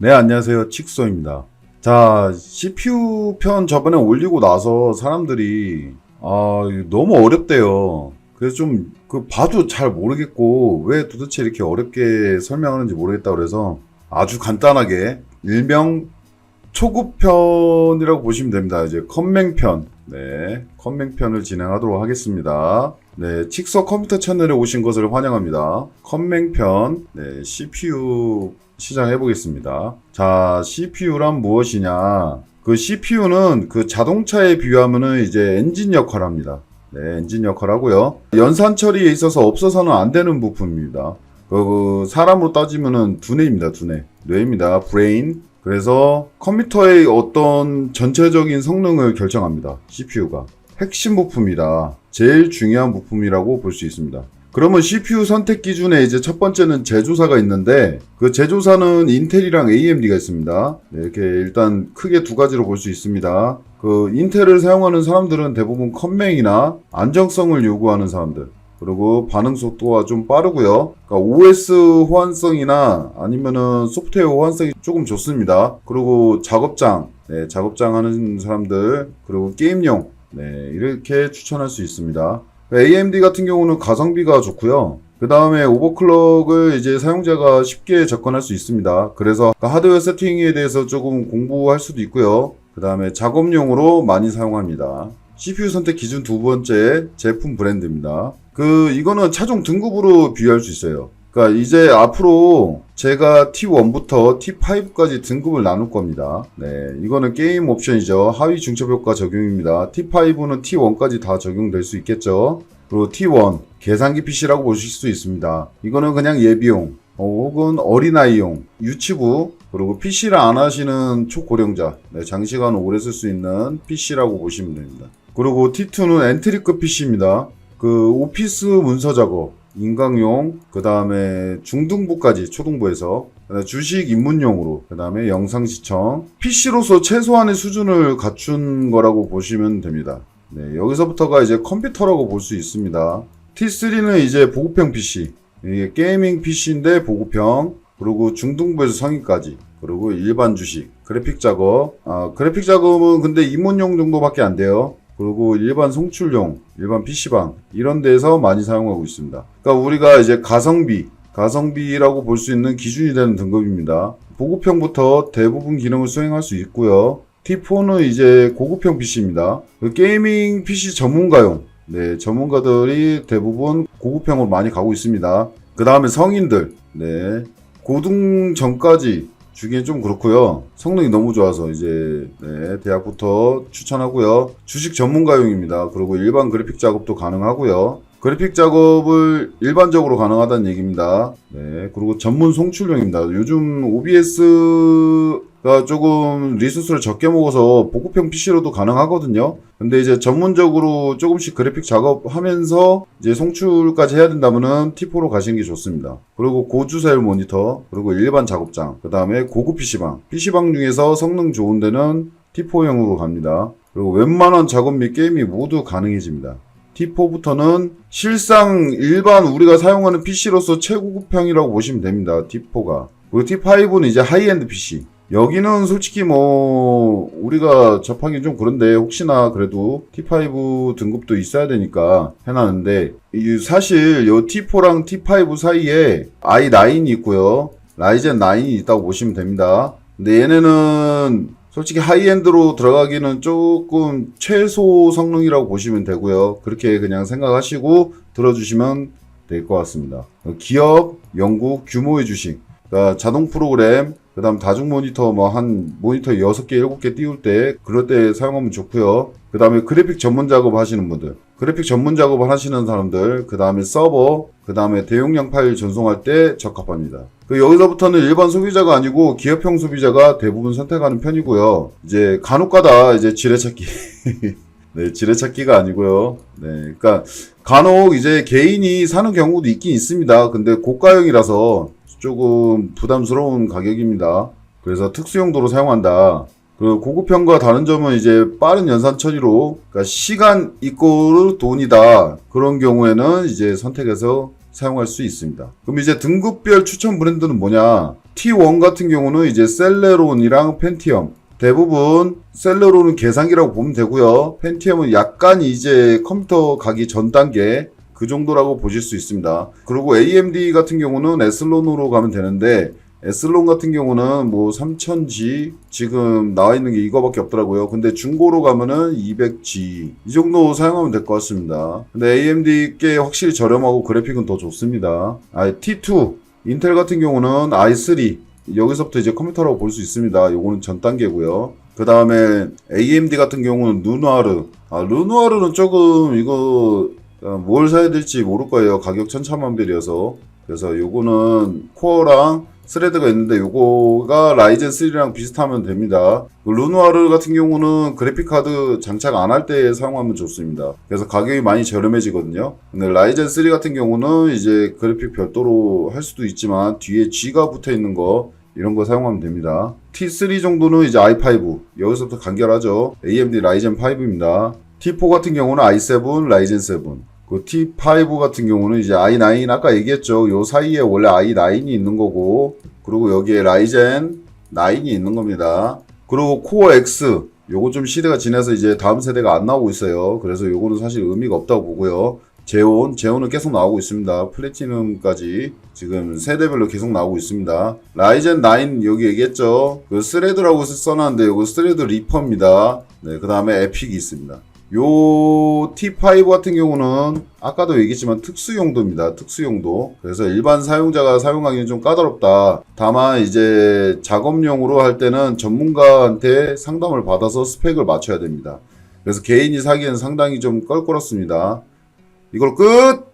네, 안녕하세요. 칙소입니다. 자, CPU 편 저번에 올리고 나서 사람들이, 아, 너무 어렵대요. 그래서 좀, 그, 봐도 잘 모르겠고, 왜 도대체 이렇게 어렵게 설명하는지 모르겠다 그래서 아주 간단하게, 일명 초급편이라고 보시면 됩니다. 이제 컴맹편. 네, 컴맹편을 진행하도록 하겠습니다. 네, 칙서 컴퓨터 채널에 오신 것을 환영합니다. 컴맹편, 네, CPU 시작해 보겠습니다. 자, CPU란 무엇이냐? 그 CPU는 그 자동차에 비유하면은 이제 엔진 역할을 합니다. 네, 엔진 역할을 하고요. 연산 처리에 있어서 없어서는 안 되는 부품입니다. 그, 그 사람으로 따지면은 두뇌입니다, 두뇌. 뇌입니다, 브레인. 그래서 컴퓨터의 어떤 전체적인 성능을 결정합니다. CPU가. 핵심 부품이다. 제일 중요한 부품이라고 볼 수 있습니다. 그러면 CPU 선택 기준에 이제 첫 번째는 제조사가 있는데 그 제조사는 인텔이랑 AMD가 있습니다. 네, 이렇게 일단 크게 두 가지로 볼 수 있습니다. 그 인텔을 사용하는 사람들은 대부분 컴맹이나 안정성을 요구하는 사람들. 그리고 반응 속도가 좀 빠르고요. 그러니까 OS 호환성이나 아니면은 소프트웨어 호환성이 조금 좋습니다. 그리고 작업장, 네, 작업장 하는 사람들, 그리고 게임용, 네, 이렇게 추천할 수 있습니다. AMD 같은 경우는 가성비가 좋고요. 그 다음에 오버클럭을 이제 사용자가 쉽게 접근할 수 있습니다. 그래서 하드웨어 세팅에 대해서 조금 공부할 수도 있고요. 그 다음에 작업용으로 많이 사용합니다. CPU 선택 기준 두 번째 제품 브랜드입니다. 그 이거는 차종 등급으로 비교할 수 있어요. 그러니까 이제 앞으로 제가 T1부터 T5까지 등급을 나눌 겁니다. 네, 이거는 게임 옵션이죠. 하위 중첩 효과 적용입니다. T5는 T1까지 다 적용될 수 있겠죠. 그리고 T1 계산기 PC라고 보실 수 있습니다. 이거는 그냥 예비용 어, 혹은 어린아이용 유치부 그리고 PC를 안 하시는 초고령자 네, 장시간 오래 쓸 수 있는 PC라고 보시면 됩니다. 그리고 T2는 엔트리급 PC입니다. 그 오피스 문서 작업 인강용, 그 다음에 중등부까지 초등부에서 주식 입문용으로, 그 다음에 영상 시청, PC로서 최소한의 수준을 갖춘 거라고 보시면 됩니다. 네, 여기서부터가 이제 컴퓨터라고 볼 수 있습니다. T3는 이제 보급형 PC, 이게 게이밍 PC인데 보급형, 그리고 중등부에서 성인까지, 그리고 일반 주식, 그래픽 작업, 아, 그래픽 작업은 근데 입문용 정도밖에 안 돼요. 그리고 일반 송출용, 일반 PC방 이런 데서 많이 사용하고 있습니다. 그러니까 우리가 이제 가성비, 가성비라고 볼 수 있는 기준이 되는 등급입니다. 보급형부터 대부분 기능을 수행할 수 있고요. T4는 이제 고급형 PC입니다. 그 게이밍 PC 전문가용, 네, 전문가들이 대부분 고급형으로 많이 가고 있습니다. 그 다음에 성인들, 네, 고등 전까지 주기엔 좀 그렇고요. 성능이 너무 좋아서 이제 네, 대학부터 추천하고요. 주식 전문가용입니다. 그리고 일반 그래픽 작업도 가능하고요. 그래픽 작업을 일반적으로 가능하다는 얘기입니다. 네, 그리고 전문 송출용입니다. 요즘 OBS 가 조금 리소스를 적게 먹어서 보급형 PC로도 가능하거든요. 근데 이제 전문적으로 조금씩 그래픽 작업하면서 이제 송출까지 해야 된다면은 T4로 가시는 게 좋습니다. 그리고 고주사율 모니터, 그리고 일반 작업장, 그 다음에 고급 PC방. PC방 중에서 성능 좋은 데는 T4형으로 갑니다. 그리고 웬만한 작업 및 게임이 모두 가능해집니다. T4부터는 실상 일반 우리가 사용하는 PC로서 최고급형이라고 보시면 됩니다. T4가. 그리고 T5는 이제 하이엔드 PC. 여기는 솔직히 뭐 우리가 접하기 좀 그런데 혹시나 그래도 T5 등급도 있어야 되니까 해놨는데 이 사실 요 T4랑 T5 사이에 i9이 있고요. 라이젠 9이 있다고 보시면 됩니다. 근데 얘네는 솔직히 하이엔드로 들어가기는 조금 최소 성능이라고 보시면 되고요. 그렇게 그냥 생각하시고 들어주시면 될 것 같습니다. 기업, 영국, 규모의 주식, 그러니까 자동 프로그램, 그 다음 다중 모니터 뭐 한 모니터 6개, 7개 띄울 때 그럴 때 사용하면 좋고요. 그 다음에 그래픽 전문 작업 하시는 분들, 그래픽 전문 작업을 하시는 사람들, 그 다음에 서버, 그 다음에 대용량 파일 전송할 때 적합합니다. 그 여기서부터는 일반 소비자가 아니고 기업형 소비자가 대부분 선택하는 편이고요. 이제 간혹가다 이제 지뢰찾기. 네, 지뢰찾기가 아니고요. 네, 그러니까 간혹 이제 개인이 사는 경우도 있긴 있습니다. 근데 고가형이라서 조금 부담스러운 가격입니다. 그래서 특수용도로 사용한다. 그 고급형과 다른 점은 이제 빠른 연산 처리로 그러니까 시간 이꼬르 돈이다. 그런 경우에는 이제 선택해서 사용할 수 있습니다. 그럼 이제 등급별 추천 브랜드는 뭐냐? T1 같은 경우는 이제 셀레론이랑 펜티엄. 대부분 셀레론은 계산기라고 보면 되고요. 펜티엄은 약간 이제 컴퓨터 가기 전 단계 그 정도라고 보실 수 있습니다. 그리고 AMD 같은 경우는 에슬론으로 가면 되는데 에슬론 같은 경우는 뭐 3000G 지금 나와 있는 게 이거밖에 없더라고요. 근데 중고로 가면은 200G 이 정도 사용하면 될 것 같습니다. 근데 AMD 게 확실히 저렴하고 그래픽은 더 좋습니다. 아, T2 인텔 같은 경우는 i3 여기서부터 이제 컴퓨터라고 볼 수 있습니다. 요거는 전 단계고요. 그 다음에 AMD 같은 경우는 루누아르. 아, 루누아르는 조금 이거 어, 뭘 사야 될지 모를 거예요. 가격 천차만별이어서. 그래서 요거는 코어랑 스레드가 있는데 요거가 라이젠 3랑 비슷하면 됩니다. 그 루누아르 같은 경우는 그래픽 카드 장착 안 할 때 사용하면 좋습니다. 그래서 가격이 많이 저렴해지거든요. 근데 라이젠 3 같은 경우는 이제 그래픽 별도로 할 수도 있지만 뒤에 G가 붙어 있는 거 이런 거 사용하면 됩니다. T3 정도는 이제 i5 여기서부터 간결하죠. AMD 라이젠 5입니다. T4 같은 경우는 i7 라이젠 7 그 T5 같은 경우는 이제 i9 아까 얘기했죠. 요 사이에 원래 i9이 있는 거고 그리고 여기에 라이젠 9이 있는 겁니다. 그리고 코어 X 요거 좀 시대가 지나서 이제 다음 세대가 안 나오고 있어요. 그래서 요거는 사실 의미가 없다고 보고요. 제온, 제온은 계속 나오고 있습니다. 플래티넘까지 지금 세대별로 계속 나오고 있습니다. 라이젠 9 여기 얘기했죠. 그 스레드라고 써놨는데 요거 스레드 리퍼입니다. 네, 그 다음에 에픽이 있습니다. 요 T5 같은 경우는 아까도 얘기했지만 특수 용도입니다. 특수 용도. 그래서 일반 사용자가 사용하기는 좀 까다롭다. 다만 이제 작업용으로 할 때는 전문가한테 상담을 받아서 스펙을 맞춰야 됩니다. 그래서 개인이 사기에는 상당히 좀 껄끄럽습니다. 이걸 끝!